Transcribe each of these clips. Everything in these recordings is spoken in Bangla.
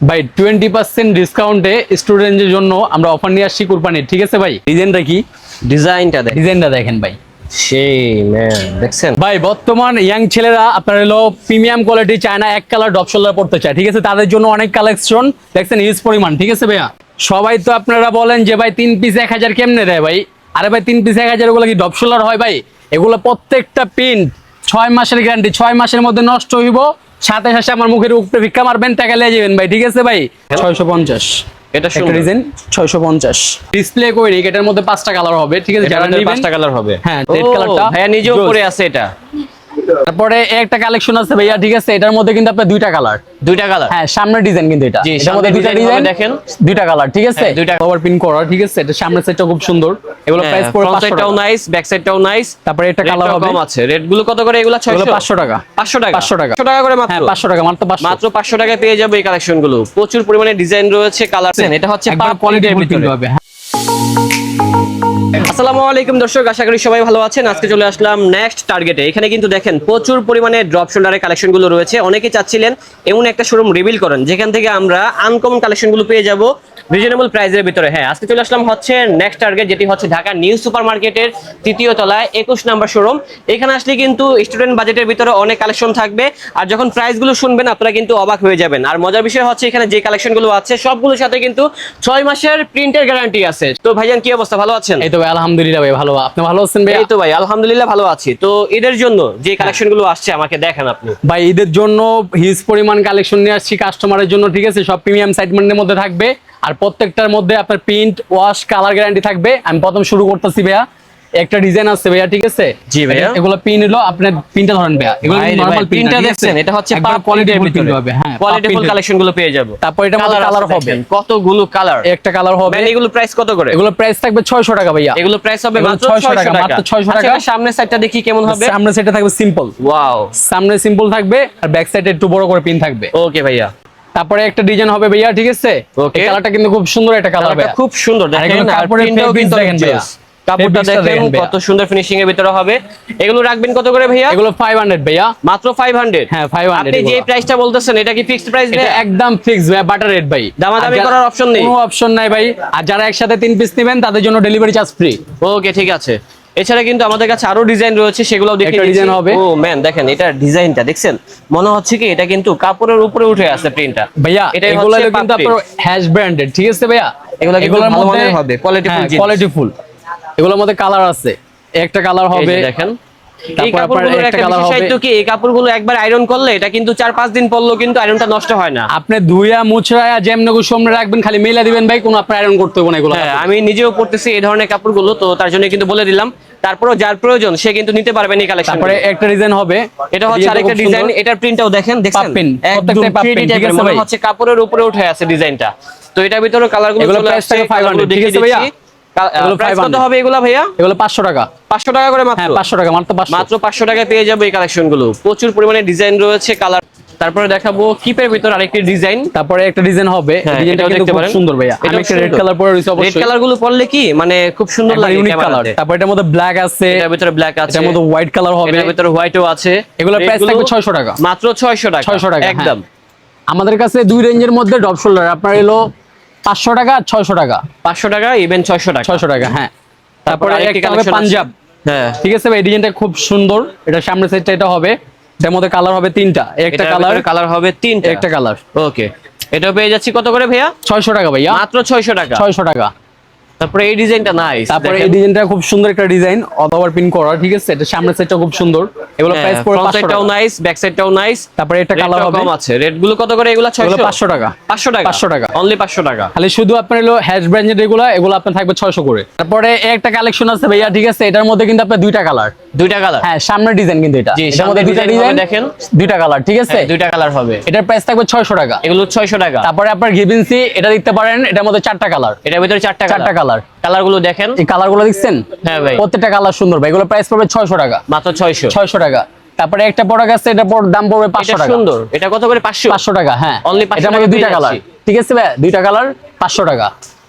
ভাই টোয়েন্টি পার্সেন্ট ডিসকাউন্টে স্টুডেন্টের জন্য আমরা অফার নিয়ে আসছি কুরবানির ঠিক আছে ভাই? ডিজাইনটা কি? ডিজাইনটা দেখ ডিজাইনটা দেখেন ভাই। সেই দেখছেন? ভাই বর্তমান ইয়াং ছেলেরা আপনার হলো প্রিমিয়াম কোয়ালিটি চায়না এক কালার ডপ শোল্ডার পড়তে চায় ঠিক আছে? তাদের জন্য অনেক কালেকশন দেখছেন ইউজ পরিমাণ ঠিক আছে ভাইয়া? সবাই তো আপনারা বলেন যে ভাই তিন পিস এক হাজার কেমনে দেয় ভাই? আরে ভাই তিন পিস এক হাজার ওগুলো কি ডপ শোল্ডার হয় ভাই? এগুলো প্রত্যেকটা প্রিন্ট ছয় মাসের গ্যারান্টি ছয় মাসের মধ্যে নষ্ট হইব। সাথে সাথে আমার মুখের উপরে ভিক্ষা মারবেন টাকা লিয়ে যাবেন ভাই ঠিক আছে ভাই? ছয়শো পঞ্চাশ। এটা ডিজাইন ছয়শো পঞ্চাশ। ডিসপ্লে করে এটার মধ্যে পাঁচটা কালার হবে ঠিক আছে? যারা পাঁচটা কালার হবে। হ্যাঁ, রেড কালারটা হ্যাঁ ভাইয়া নিজেও পরে আছে এটা। তারপরে একটা কালেকশন আছে ভাইয়া ঠিক আছে? এটার মধ্যে কিন্তু আপনার দুইটা কালার দুইটা কালার হ্যাঁ সামনের ডিজাইন কিন্তু এটা। এটার মধ্যে দুইটা ডিজাইন দেখেন। দুইটা কালার ঠিক আছে? হ্যাঁ, দুইটা। কভার পিন করা ঠিক আছে? এটা সামনের সাইডটা খুব সুন্দর। এগুলো প্রাইস পড়ে 500 সাইডটাও টাকা। নাইস ব্যাক সাইডটাও নাইস তারপরে একটা কালার হবে। কম আছে। রেটগুলো কত করে? এগুলা 600 এগুলো 500 টাকা। 500 টাকা। 500 টাকা। 500 টাকা করে মাত্র? হ্যাঁ 500 টাকা মাত্র 500 মাত্র 500 টাকায় পেয়ে যাবে এই কালেকশনগুলো প্রচুর পরিমাণে ডিজাইন রয়েছে কালার এটা হচ্ছে পাপ কোয়ালিটি ভিতরে। হবে হ্যাঁ। আসসালামু আলাইকুম দর্শক, আশা করি সবাই ভালো আছেন। আজকে চলে আসলাম নেক্সট টার্গেটে এখানে কিন্তু দেখেন, প্রচুর পরিমাণে ড্রপ শোল্ডারের কালেকশনগুলো রয়েছে। অনেকে চাচ্ছিলেন এমন একটা শোরুম রিভিল করেন যেখান থেকে আমরা আনকমন কালেকশনগুলো পেয়ে যাব। রিজনেবল প্রাইসের ভিতরে হ্যাঁ। আজকে চলে আসলাম হচ্ছে নেক্সট টার্গেট যেটি হচ্ছে ঢাকা নিউ সুপার মার্কেটের তৃতীয় তলায় একুশ নাম্বার শোরুম এখানে আসলে কিন্তু স্টুডেন্ট বাজেটের ভিতরে অনেক কালেকশন থাকবে। আর যখন প্রাইসগুলো শুনবেন আপনারা কিন্তু অবাক হয়ে যাবেন। আর মজার বিষয় হচ্ছে এখানে যে কালেকশনগুলো আছে সবগুলোর সাথে কিন্তু ছয় মাসের প্রিন্টের গ্যারান্টি আছে। তো ভাইজান কি অবস্থা? ভালো আছেন? এই তো ভাই আলহামদুলিল্লাহ ভাই ভালো। আপনি ভালো আছেন ভাই এই তো ভাই আলহামদুলিল্লাহ ভালো আছি। তো এদের জন্য যে কালেকশনগুলো আসছে আমাকে দেখান আপনি। ভাই ঈদের জন্য হিউজ পরিমাণ কালেকশন নিয়ে আসছি কাস্টমারের জন্য ঠিক আছে? সব প্রিমিয়াম সাইটমেন্টের মধ্যে থাকবে। আর প্রত্যেকটার মধ্যে আপনার প্রিন্ট ওয়াশ কালার গ্যারান্টি থাকবে। আমি প্রথম শুরু করতেছি ভাইয়া। একটা ডিজাইন আছে ভাইয়া ঠিক আছে? জি ভাইয়া। এগুলো পিন হলো আপনার পিনটা ধরেন ভাইয়া। এগুলো নরমাল প্রিন্টটা দেখছেন? এটা হচ্ছে কোয়ালিটি ফুল হবে হ্যাঁ কোয়ালিটি ফুল কালেকশনগুলো পেয়ে যাব। তারপর এটা মধ্যে কালার হবে। কতগুলো কালার একটা কালার হবে। মানে এগুলো প্রাইস কত করে? এগুলো প্রাইস থাকবে 600 টাকা ভাইয়া। এগুলো প্রাইস হবে মাত্র 600 600 টাকা, মাত্র 600 আচ্ছা, টাকা। এবার সামনের সাইডটা দেখি কেমন হবে। সামনে সেটা থাকবে সিম্পল ওয়াও সামনে সিম্পল থাকবে আর ব্যাক সাইডে একটু বড় করে পিন থাকবে। ওকে ভাইয়া। তারপরে একটা ডিজাইন হবে ভাইয়া ঠিক আছে. এই কালারটা কিন্তু খুব সুন্দর একটা কালার ভাইয়া। খুব সুন্দর। দেখেন আর কাপড়ের কিন্তু দেখেন ভাইয়া। কাপড়টা দেখেন কত সুন্দর ফিনিশিং এর ভিতরে হবে। এগুলো রাখবেন কত করে ভাইয়া? এগুলো 500 ভাইয়া। মাত্র 500 হ্যাঁ, 500 আপনি যে। প্রাইসটা বলতেছেন এটা কি ফিক্সড প্রাইস এটা একদম ফিক্সড ভাই বাটার রেট ভাই। দামাদামি করার অপশন নেই? কোনো অপশন নাই ভাই। আর যারা একসাথে তিন পিস নেবেন তাদের জন্য ডেলিভারি চার্জ ফ্রি ওকে ঠিক আছে। এছাড়া কিন্তু আমাদের কাছে আরও ডিজাইন রয়েছে সেগুলো দেখে একটা হবে। ও ম্যান দেখেন এটা ডিজাইনটা দেখছেন? মনে হচ্ছে কি এটা কিন্তু কাপড়ের উপরে উঠে আছে প্রিন্টটা ভাইয়া এটা এগুলো কিন্তু আপনার হ্যাশ ব্র্যান্ডেড ঠিক আছে ভাইয়া? এগুলো এগুলোর মধ্যে হবে, কোয়ালিটিফুল কোয়ালিটিফুল কোয়ালিটি ফুল এগুলোর মধ্যে কালার আছে। একটা কালার হবে দেখেন। এই কাপড়গুলোর একটা একটা কালার হবে। বিশেষত্ব কি? এই কাপড়গুলো একবার আয়রন করলে এটা কিন্তু চার পাঁচ দিন পরলেও কিন্তু আয়রনটা নষ্ট হয় না। আপনি ধুইয়া মুছড়ায়া যেমন সামনে রাখবেন খালি মেলা দিবেন ভাই কোনো আপনার আয়রন করতে হবে না এগুলো। আমি নিজেও পড়তেছি এই ধরনের কাপড়গুলো তো তার জন্য কিন্তু বলে দিলাম। তারপরেও যার প্রয়োজন সে কিন্তু নিতে পারবেন এই কালেকশন তারপরে একটা ডিজাইন হবে। এটা হচ্ছে আরেকটা ডিজাইন। এটার প্রিন্টটাও দেখেন দেখছেন? একদম প্রত্যেকটাই পাপ্পিন, 3D ঠিক আছে ভাই? হচ্ছে কাপড়ের উপরে উঠে আছে ডিজাইনটা তো এটার ভিতরে কালারগুলো চলে আসছে 500, ঠিক আছে ভাইয়া? কত হবে এগুলা ভাইয়া? এগুলো পাঁচশো টাকা। পাঁচশো টাকা করে মাত্র? হ্যাঁ টাকা মাত্র মাত্র পাঁচশো টাকায় পেয়ে যাব এই প্রচুর পরিমাণে ডিজাইন রয়েছে কালার তারপরে দেখাবো কিপের ভিতর আরেকটি ডিজাইন তারপরে একটা ডিজাইন হবে। হ্যাঁ, ডিজাইনটা কিন্তু খুব সুন্দর ভাইয়া। আমি একটা রেড কালার পরে রয়েছে রেড কালারগুলো পরলে কি? মানে খুব সুন্দর লাগে ইউনিক কালার তারপর এটার মধ্যে ব্ল্যাক আছে। এটার ভিতরে ব্ল্যাক আছে। এটার মধ্যে হোয়াইট কালার হবে। এটার ভিতরে হোয়াইটও আছে। এগুলোর price থাকবে 600 টাকা। মাত্র 600 টাকা। 600 টাকা, হ্যাঁ। একদম। আমাদের কাছে দুই রেঞ্জের মধ্যে ড্রপ শোল্ডার আপনার এলো পাঁচশো টাকা ছয়শো টাকা। 500 টাকা ইভেন 600 টাকা। ছয়শো টাকা হ্যাঁ। তারপরে একটা হবে পাঞ্জাব। হ্যাঁ। ঠিক আছে ভাই ডিজাইনটা খুব সুন্দর। এটা সামনের সাইডটা এটা হবে। এটার মধ্যে কালার হবে তিনটা। একটা কালার কালার হবে তিনটা। একটা কালার ওকে এটা পেয়ে যাচ্ছি কত করে ভাইয়া? ছয়শো টাকা ভাইয়া। মাত্র 600 টাকা। ছয়শো টাকা। তারপরে এই ডিজাইনটা নাইস তারপরে এই ডিজাইনটা খুব সুন্দর একটা ডিজাইন অথবা পিন করা ঠিক আছে? এটা সামনের সাইডটা খুব সুন্দর। এগুলো প্রাইস পড়ে 500 টাকাও টাকা। নাইস ব্যাক সাইডটাও নাইস তারপরে এটা কালার হবে কম আছে। রেডগুলো কত করে? এগুলো 600 এগুলো 500 টাকা। 500 টাকা? 500 টাকা। অনলি 500 টাকা। খালি শুধু আপনার হলো হ্যাশ ব্র্যান্ডের এগুলো এগুলো আপনার থাকবে 600 করে। তারপরে একটা কালেকশন আছে ভাইয়া ঠিক আছে? এটার মধ্যে কিন্তু আপনার দুইটা কালার দুইটা কালার হ্যাঁ সামনের ডিজাইন কিন্তু এটা। এটার মধ্যে দুইটা ডিজাইন দেখেন। দুইটা কালার ঠিক আছে? দুইটা কালার হবে। এটার প্রাইস থাকবে 600 টাকা। এগুলো 600 টাকা। তারপরে আপনার গিভেন্সি এটা দেখতে পারেন এটার মধ্যে চারটা কালার এটার ভিতরে চারটা চারটা কালার কালার কালারগুলো দেখেন। এই কালারগুলো দেখছেন? হ্যাঁ ভাই। প্রত্যেকটা কালার সুন্দর ভাই। এগুলো প্রাইস পড়বে 600 টাকা। মাত্র 600 600 টাকা। তারপরে একটা প্রোডাক্ট আছে এটা দাম পড়বে 500 এটা টাকা। সুন্দর। এটা কত করে? 500 500 টাকা হ্যাঁ। Only 500 এটার মধ্যে টাকা দুইটা কালার ঠিক আছে ভাই? দুইটা কালার 500 টাকা।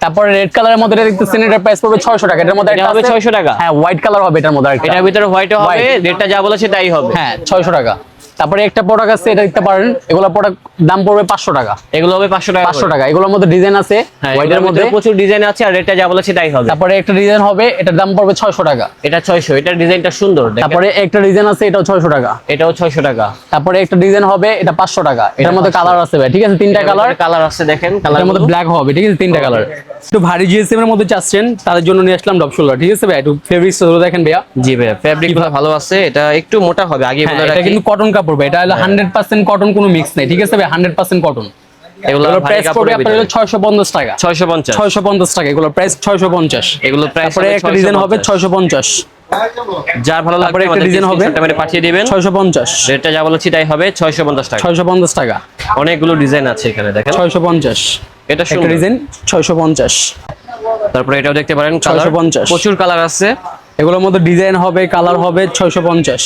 তারপরে রেড কালারের মধ্যে এটা দেখতেছেন এটার প্রাইস পড়বে 600 টাকা। এটার মধ্যে এটা হবে আছে- 600 টাকা? হ্যাঁ হোয়াইট কালার হবে এটার মধ্যে এটার ভিতরে হোয়াইট হবে রেডটা যা বলেছে তাই হবে। হ্যাঁ 600 টাকা। তারপরে একটা প্রোডাক্ট আছে এটা দেখতে পারেন এগুলো প্রোডাক্ট দাম পড়বে পাঁচশো টাকা। এগুলো হবে পাঁচশো টাকা পাঁচশো। টাকা। এগুলোর মধ্যে ডিজাইন আছে হ্যাঁ হোয়াইটের মধ্যে। প্রচুর ডিজাইন আছে আর রেটটা যা বলেছি তাই হবে। তারপরে একটা ডিজাইন হবে এটার দাম পড়বে ছয়শো টাকা। এটা ছয়শো এটার ডিজাইনটা সুন্দর তারপরে একটা ডিজাইন আছে এটাও ছয়শো টাকা। এটাও ছয়শো টাকা। তারপরে একটা ডিজাইন হবে এটা পাঁচশো টাকা। এটার মধ্যে কালার আছে ভাই ঠিক আছে? তিনটা কালার কালার আছে দেখেন কালার মধ্যে ব্ল্যাক হবে ঠিক আছে? তিনটা কালার একটু ভারী জিএসএম এর মধ্যে চাচ্ছেন তাদের জন্য নিয়ে আসলাম ডপ শোল্ডার ঠিক আছে ভাই? একটু ফেব্রিক্স দেখেন ভাইয়া। জি ভাই? ফেব্রিক ভালো আছে এটা একটু মোটা হবে আগে হ্যাঁ এটা কিন্তু কটন কাপড় ভাই এটা হলো হান্ড্রেড পার্সেন্ট কটন কোনো মিক্স নেই ঠিক আছে ভাই? হান্ড্রেড পার্সেন্ট কটন এগুলো প্রাইস পড়বে আপনার হলো ভিতরে। ছয়শো পঞ্চাশ টাকা। 650 ছয়শো পঞ্চাশ টাকা এগুলো প্রাইস ছয়শো পঞ্চাশ। এগুলো প্রাইস তারপরে একটা ডিজাইন হবে ছয়শো পঞ্চাশ। যার ভালো লাগবে একটা ডিজাইন হবে। মেরে পাঠিয়ে দিবেন। ছয়শো পঞ্চাশ। রেটটা যা বলেছি তাই হবে 650 টাকা। ছয়শো পঞ্চাশ টাকা। অনেকগুলো ডিজাইন আছে এখানে দেখেন। ছয়শো পঞ্চাশ। এটা একটা সুন্দর। ডিজাইন ছয়শো পঞ্চাশ। তারপরে এটাও দেখতে পারেন কালার 650 প্রচুর কালার আছে। এগুলোর মধ্যে ডিজাইন হবে কালার হবে ছয়শো পঞ্চাশ।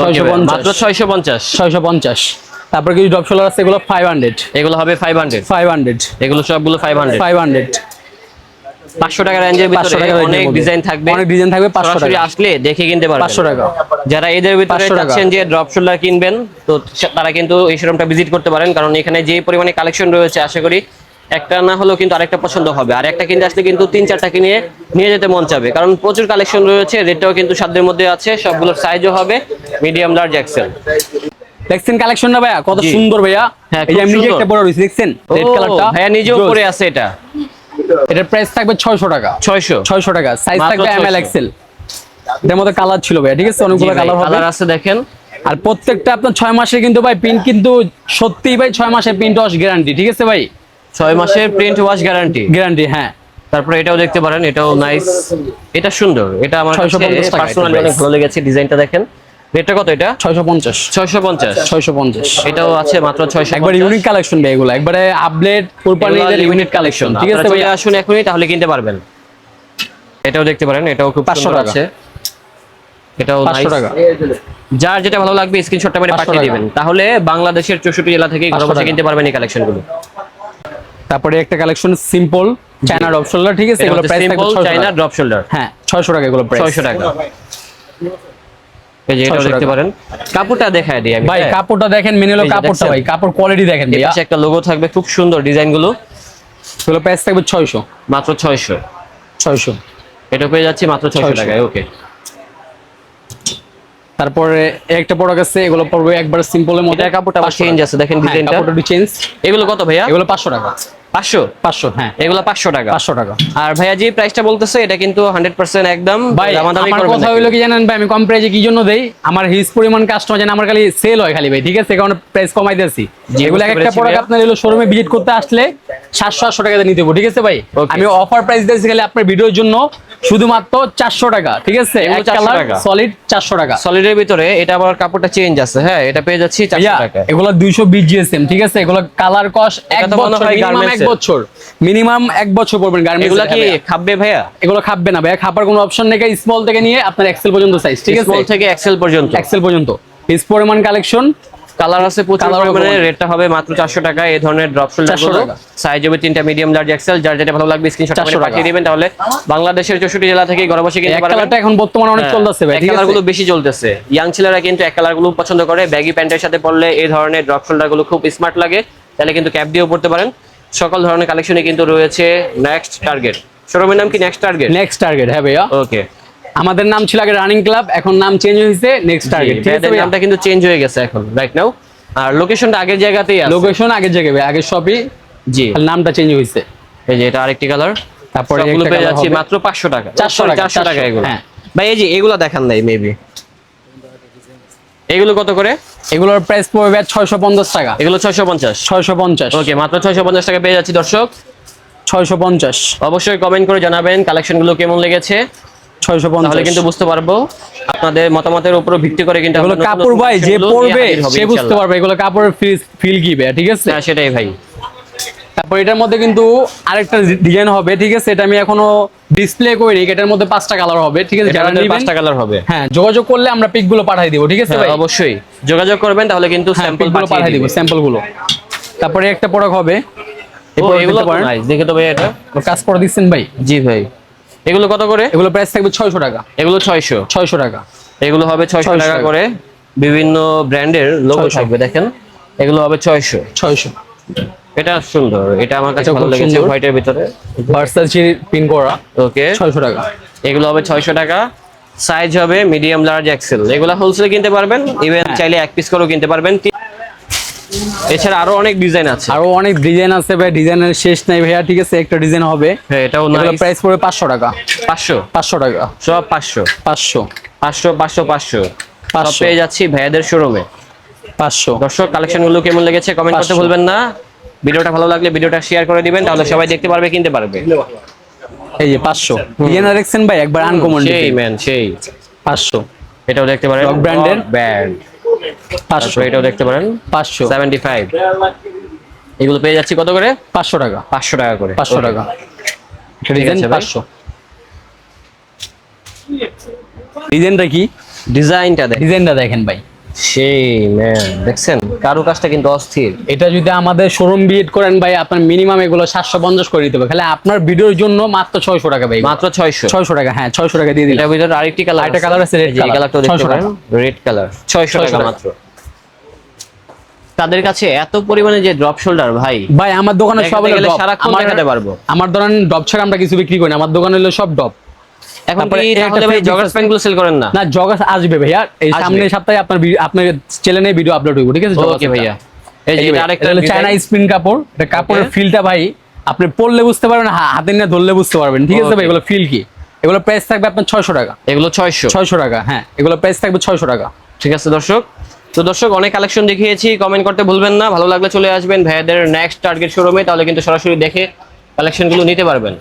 ছয়শো পঞ্চাশ। মাত্র 650 ছয়শো পঞ্চাশ। তারপরে কিছু ডপ শোল্ডার আছে এগুলো ফাইভ হান্ড্রেড এগুলো হবে 500 ফাইভ হান্ড্রেড এগুলো সবগুলো 500 ফাইভ হান্ড্রেড 500 টাকা রেঞ্জের পাঁচশো ভিতরে টাকা অনেক ডিজাইন থাকবে। অনেক ডিজাইন থাকবে পাঁচশো টাকা। আসলে দেখে কিনতে পারবেন। পাঁচশো টাকা। যারা এদের ভিতরে 500 চাচ্ছেন যে ড্রপ শোল্ডার কিনবেন তো তারা কিন্তু এই শোরুমটা ভিজিট করতে পারেন কারণ এখানে যে পরিমাণে কালেকশন রয়েছে আশা করি একটা না হলেও কিন্তু আরেকটা পছন্দ হবে। আর একটা কিনতে আসলে কিন্তু তিন চারটা কিনে নিয়ে যেতে মন চাবে। কারণ প্রচুর কালেকশন রয়েছে রেটটাও কিন্তু সাধ্যের মধ্যে আছে সবগুলোর সাইজও হবে মিডিয়াম লার্জ এক্সেল দেখছেন কালেকশন না ভাইয়া? কত সুন্দর ভাইয়া। হ্যাঁ, এই যে নিজে। একটা পরে রয়েছি দেখছেন? রেড কালারটা ভাইয়া নিজেও। পরে আছে এটা। এটার প্রাইস থাকবে ছয়শো টাকা। ছয়শো। ছয়শো টাকা। সাইজ থাকবে এম এল এক্সেল এটার মধ্যে কালার ছিল ভাইয়া ঠিক আছে? অনেকগুলো কালার হবে। কালার আছে দেখেন। আর প্রত্যেকটা আপনার ছয় মাসে কিন্তু ভাই পিন কিন্তু সত্যিই ভাই ছয় মাসের পিন ওয়াশ গ্যারান্টি ঠিক আছে ভাই? ছয় মাসের প্রিন্ট ওয়াশ গ্যারান্টি গ্যারান্টি হ্যাঁ। তারপরে এটাও দেখতে পারেন এটাও নাইস এটা সুন্দর এটা আমার 650 পার্সোনালি অনেক ভালো লেগেছে ডিজাইনটা দেখেন। রেটটা কত এটা? ছয়শো পঞ্চাশ। ছয়শো পঞ্চাশ। ছয়শো পঞ্চাশ। এটাও আছে মাত্র ছয়শো একবার ইউনিক কালেকশন ভাই এগুলো একবারে আপডেট কোরবানিদের ইউনিক কালেকশন ঠিক আছে ভাই আসুন এখনই তাহলে কিনতে পারবেন। এটাও দেখতে পারেন এটাও খুব 500 সুন্দর আছে এটাও পাঁচশো nice। টাকা। যার যেটা ভালো লাগবে স্ক্রিনশটটা মেরে 500 পাঠিয়ে দিবেন। তাহলে বাংলাদেশের চৌষট্টি জেলা থেকে ঘরে বসে কিনতে পারবেন এই কালেকশনগুলো তারপরে একটা কালেকশন সিম্পল চায়না ড্রপ অপশনটা ঠিক আছে? এগুলো প্রাইস থাকবে 600 টাকা ড্রপ শোল্ডার হ্যাঁ ছয়শো টাকা এগুলো প্রাইস ছয়শো টাকা। এই যে 600 দেখতে টাকা। পারেন। কাপড়টা দেখায় দিই আমি ভাই হ্যাঁ। কাপড়টা দেখেন মেনে হলো কাপড়টা ভাই কাপড় কোয়ালিটি দেখেন ভাইয়া। একটা লোগো থাকবে খুব সুন্দর ডিজাইনগুলো। এগুলো প্রাইস থাকবে ছয়শো। মাত্র ছয়শো। ছয়শো। এটা পেয়ে যাচ্ছি মাত্র ছয়শো 600 টাকায় ওকে তারপরে একটা প্রোডাক্ট আছে এগুলো পড়বে একবার সিম্পলের মধ্যে। কাপড়টা আবার চেঞ্জ আছে দেখেন হ্যাঁ, ডিজাইনটা কাপড়টা একটু চেঞ্জ এগুলো কত ভাইয়া? এগুলো পাঁচশো টাকা। পাঁচশো? পাঁচশো হ্যাঁ। এগুলো পাঁচশো টাকা। পাঁচশো টাকা। আর ভাইয়া যে প্রাইসটা বলতেছে এটা কিন্তু হান্ড্রেড পার্সেন্ট একদম ভাই আমার কথা হইল কি জানেন ভাই আমি কম প্রাইজে কি জন্য দেই? আমার হিজ পরিমাণ কাস্টমার জানেন আমার খালি সেল হয় খালি ভাই ঠিক আছে? কারণ প্রাইস কমাই দিয়েছি। একটা পেরেছি প্রোডাক্ট ভাইয়া। আপনার এলো শোরুমে ভিজিট করতে আসলে সাতশো আটশো টাকাতে নিতে ঠিক আছে ভাই? আমি অফার প্রাইস দিয়েছি খালি আপনার ভিডিওর জন্য। শুধুমাত্র চারশো টাকা ঠিক আছে? এগুলো এক 400 কালার টাকা। সলিড চারশো টাকা। সলিডের ভিতরে এটা আবার কাপড়টা চেঞ্জ আছে হ্যাঁ এটা পেয়ে যাচ্ছি টাকা এগুলো দুইশো বিশ জিএসএম ঠিক আছে? এগুলো কালার কস এক বছর মিনিমাম এক বছর পড়বেন গার্মেন্টস এগুলা কি খাবে ভাইয়া? এগুলো খাবে না ভাইয়া খাবার কোনো অপশন নেই স্মল থেকে নিয়ে আপনার এক্সেল পর্যন্ত সাইজ ঠিক আছে? স্মল থেকে এক্সেল পর্যন্ত। এক্সেল পর্যন্ত। পিস পরিমাণ কালেকশন কালার আছে প্রচুর পরিমাণে রেটটা হবে মাত্র চারশো টাকা এই ধরনের ড্রপ শোল্ডার 400 গুলো। সাইজ হবে তিনটা মিডিয়াম লার্জ এক্সেল যার যেটা ভালো লাগবে স্ক্রিনশট 400 টাকা। পাঠিয়ে দিবেন তাহলে বাংলাদেশের চৌষট্টি জেলা থেকে ঘরে বসে কিনতে পারবেন। কালারটা এখন বর্তমানে অনেক হ্যাঁ, চলতেছে ভাই কালারগুলো বেশি চলতেছে। ইয়াং ছেলেরা কিন্তু এক কালারগুলো পছন্দ করে ব্যাগি প্যান্টের সাথে পরলে এই ধরনের ড্রপ শোল্ডারগুলো খুব স্মার্ট লাগে। তাহলে কিন্তু ক্যাপ দিয়েও পড়তে পারেন। সকল ধরনের কালেকশনে কিন্তু রয়েছে নেক্সট টার্গেট শোরুমের নাম কি? নেক্সট টার্গেট নেক্সট টার্গেট হ্যাঁ ভাইয়া। ওকে আমাদের নাম ছিল আগে রানিং ক্লাব এখন নাম চেঞ্জ হয়েছে নেক্সট টার্গেট ঠিক আছে নামটা কিন্তু চেঞ্জ হয়ে গেছে এখন রাইট নাও আর লোকেশনটা আগের জায়গাতেই আছে। লোকেশন আগের জায়গায় আগের শপই জি। নামটা চেঞ্জ হয়েছে। এই যে এটা আরেকটি কালার তারপরে একটা পেয়ে যাচ্ছি মাত্র পাঁচশো টাকা। 400 টাকা, চারশো টাকা এগুলো। হ্যাঁ। ভাই এই যে এগুলো দেখান নাই মেবি এগুলো কত করে? এগুলোর প্রাইস পড়বে ছয়শো পঞ্চাশ টাকা। এগুলো ছয়শো পঞ্চাশ। ছয়শো পঞ্চাশ। ওকে মাত্র ছয়শো পঞ্চাশ টাকা পেয়ে যাচ্ছি দর্শক। ছয়শো পঞ্চাশ। অবশ্যই কমেন্ট করে জানাবেন কালেকশনগুলো কেমন লেগেছে। ছয়শো তাহলে পঞ্চাশ কিন্তু বুঝতে পারব আপনাদের মতামতের উপর ভিত্তি করে কিন্তু এগুলো কাপড় ভাই যে collection গুলো নিয়ে পরবে সে বুঝতে পারবে এগুলো কাপড়ের ফিল ফিল ঠিক আছে? হ্যাঁ সেটাই ভাই। তারপর এটার মধ্যে কিন্তু আরেকটা ডিজাইন হবে ঠিক আছে? এটা আমি এখনও ডিসপ্লে করি এটার মধ্যে পাঁচটা কালার হবে ঠিক আছে? যারা নেবেন পাঁচটা কালার হবে। হ্যাঁ যোগাযোগ করলে আমরা পিকগুলো পাঠিয়ে দিব ঠিক আছে হ্যাঁ, ভাই? অবশ্যই। যোগাযোগ করবেন তাহলে কিন্তু হ্যাঁ স্যাম্পলগুলো পাঠিয়ে দিব স্যাম্পলগুলো। তারপরে একটা প্রোডাক্ট হবে। এই দেখে তো ভাই এটা। কাজ করে দিচ্ছেন ভাই? জি ভাই। এগুলো কত করে? এগুলো প্রাইস থাকবে ছয়শো টাকা। এগুলো ছয়শো। ছয়শো টাকা। এগুলো হবে ছয়শো 600 টাকা। করে। বিভিন্ন ব্র্যান্ডের লোগো থাকবে দেখেন। এগুলো হবে ছয়শো। ছয়শো। এটা সুন্দর। এটা আমার কাছে ভালো লেগেছে। হোয়াইটের ভিতরে। ভার্সাচি পিন করা। ওকে ছয়শো টাকা। এগুলো হবে ছয়শো টাকা। সাইজ হবে মিডিয়াম লার্জ এক্সেল এগুলো হোলসেল কিনতে পারবেন। ইভেন হ্যাঁ। চাইলে এক পিস করেও কিনতে পারবেন। এছাড়া আরও অনেক ডিজাইন আছে। আরও অনেক ডিজাইন আছে ভাই ডিজাইনের শেষ নাই ভাইয়া ঠিক আছে একটা ডিজাইন হবে। হ্যাঁ এটাও এগুলো প্রাইস পড়বে পাঁচশো টাকা। পাঁচশো? পাঁচশো টাকা। সব পাঁচশো? পাঁচশো। পাঁচশো পাঁচশো পাঁচশো। সব পাঁচশো। পেয়ে যাচ্ছি ভাইয়াদের শোরুমে পাঁচশো। দর্শক কালেকশনগুলো কেমন লেগেছে কমেন্ট করতে ভুলবেন না। ভিডিওটা ভালো লাগলে ভিডিওটা শেয়ার করে দিবেন তাহলে সবাই দেখতে পারবে কিনতে পারবে। এই যে পাঁচশো। ডিজাইনার দেখছেন ভাই একবার আনকমন সেই ম্যান সেই। পাঁচশো। এটাও দেখতে পারেন। এর? ব্যান্ড পাঁচশো এটাও দেখতে পারেন। পাঁচশো। সেভেন্টি ফাইভ এগুলো পেয়ে যাচ্ছি কত করে? পাঁচশো টাকা। পাঁচশো টাকা করে। পাঁচশো টাকা। ডিজাইন পাঁচশো। ডিজাইনটা কি? ডিজাইনটা ডিজাইনটা দেখেন ভাই। সেই ম্যান দেখছেন? কারু কাজটা কিন্তু অস্থির। এটা যদি আমাদের শোরুম ভিজিট করেন ভাই আপনার মিনিমাম এগুলো সাতশো পঞ্চাশ করে দিতে হবে। খালি আপনার ভিডিওর জন্য মাত্র ছয়শো টাকা ভাই। মাত্র ছয়শো? ছয়শো টাকা হ্যাঁ ছয়শো টাকা দিয়ে ভিতরে আরেকটি কালার আরেকটা আছে, কালারটা দেখতে পারেন। রেড কালার ছয়শো টাকা। মাত্র। তাদের কাছে এত পরিমাণে যে ড্রপ শোল্ডার ভাই। ভাই আমার দোকানে সব সারাক্ষণ দেখাতে পারব। আমার ধরেন ডব ছাড়া আমরা কিছু বিক্রি করি না আমার দোকানে হলো সব ডব এখন তারপরে কি এই একটা তাহলে ভাই জগার্স প্যান্ট সেল করেন না। না জগাস আসবে ভাইয়া। এই সামনের সপ্তাহে আপনার আপনার চ্যানেলে ভিডিও আপলোড হইব ঠিক আছে? ওকে ভাইয়া। এই যে আরেকটা চায়না স্পিন কাপড়। এটা কাপড়ের ফিলটা ভাই আপনি পরলে বুঝতে পারবেন হাতে নিয়ে ধরলে বুঝতে পারবেন। ঠিক আছে ভাই এগুলো ফিল কি? এগুলো প্রাইস থাকবে আপনার ছয়শো টাকা। এগুলো ছয়শো। ছয়শো টাকা হ্যাঁ। এগুলো প্রাইস থাকবে ছয়শো টাকা। ঠিক আছে দর্শক। তো দর্শক অনেক কালেকশন দেখিয়েছি কমেন্ট করতে ভুলবেন না। ভালো লাগলে চলে আসবেন। ভাইয়াদের নেক্সট টার্গেট শোরুমে তাহলে কিন্তু সরাসরি দেখে কালেকশনগুলো নিতে পারবেন।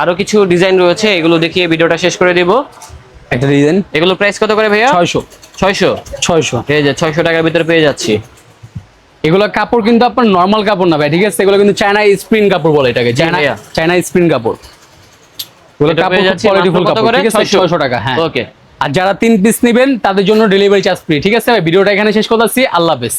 আরও কিছু ডিজাইন রয়েছে এগুলো দেখিয়ে ভিডিওটা শেষ করে দেব। একটা ডিজাইন এগুলো প্রাইস কত করে ভাইয়া? ছয়শো। ছয়শো? ছয়শো। এই যে ছয়শো টাকার ভিতরে পেয়ে যাচ্ছি। এগুলো কাপড় কিন্তু আপনার নর্মাল কাপড় না ভাই ঠিক আছে? এগুলো কিন্তু চায়না স্প্রিন কাপড় বলে এটাকে চায়না। চায়না স্প্রিন কাপড়। এগুলো কাপড় পেয়ে যাচ্ছি কোয়ালিটিফুল কত কাপড় করে? ঠিক আছে? 600 টাকা হ্যাঁ। ওকে আর যারা তিন পিস নেবেন তাদের জন্য ডেলিভারি চার্জ ফ্রি ঠিক আছে? ভাই ভিডিওটা এখানে শেষ করতেছি আল্লাহ হাফেজ।